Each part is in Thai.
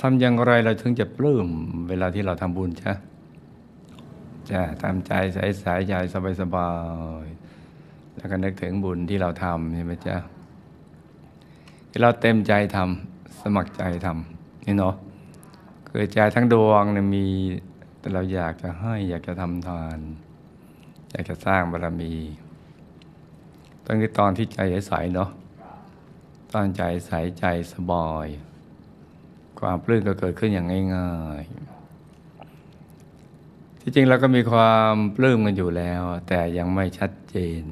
ทำอย่างไรเราถึงจะปลื้มเวลาที่เราทำบุญจ้ะจะทำใจใสใสๆใจสบายสบายๆแล้วก็นึกถึงบุญที่เราทำใช่ไหมจ๊ะที่เราเต็มใจทำสมัครใจทำนี่เนาะคือใจทั้งดวงเนี่ยมี แต่เราอยากจะให้อยากจะทำทาน อยากจะสร้างบารมีตั้งแต่ตอนที่ใจใสเนาะตอนใจใสใจสบาย ความปลื้มก็เกิดขึ้นอย่างง่ายๆ ที่จริงเราก็มีความปลื้มกันอยู่แล้ว แต่ยังไม่ชัดเจน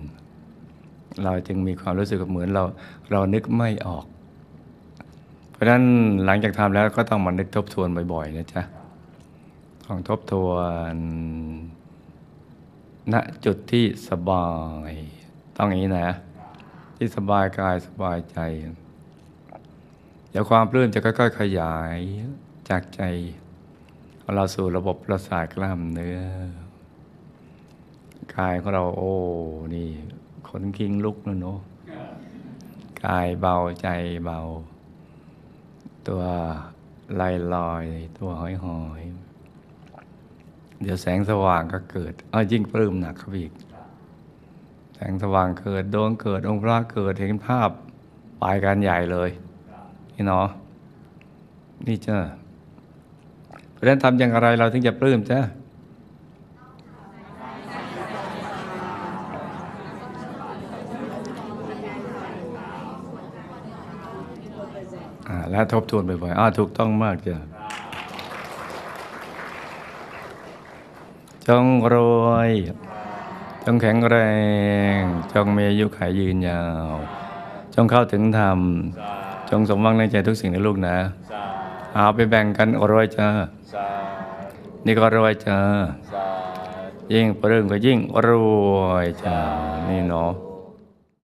เราจึงมีความรู้สึกเหมือนเราเรานึกไม่ออก เพราะนั้นหลังจากทำแล้วก็ต้องมานึกทบทวนบ่อยๆนะจ๊ะต้องทบทวนณจุดที่สบาย ต้องอย่างนี้นะ ที่สบายกายสบายใจ เดี๋ยวความปลื้มจะค่อยๆ ขยายจากใจของเราสู่ระบบประสาทกล้ามเนื้อกายของเราโอ้นี่ขนคิงลุกแล้วเนาะกายเบาใจเบา ตัวลอยลอย ตัวหอยหอยเดี๋ยวแสงสว่างก็เกิดเอายิ่งปลื้มหนักเข้าไปอีก แสงสว่างเกิดดวงเกิดองค์พระเกิดเห็นภาพไปกันใหญ่เลย นี่เนาะนี่จ้าเพราะฉะนั้นทำอย่างไรเราถึงจะปลื้มจ้าแล้วทบทวนบ่อยๆอ่าถูกต้องมากจ้ะจงรวย จงแข็งแรง จงมีอายุขายยืนยาว จงเข้าถึงธรรม จงสมหวังในใจทุกสิ่งนะลูกนะเอาไปแบ่งกันรวยจ้านี่ก็รวยจ้าสายิ่งปลื้มก็ยิ่งรวยจ้านี่เนาะ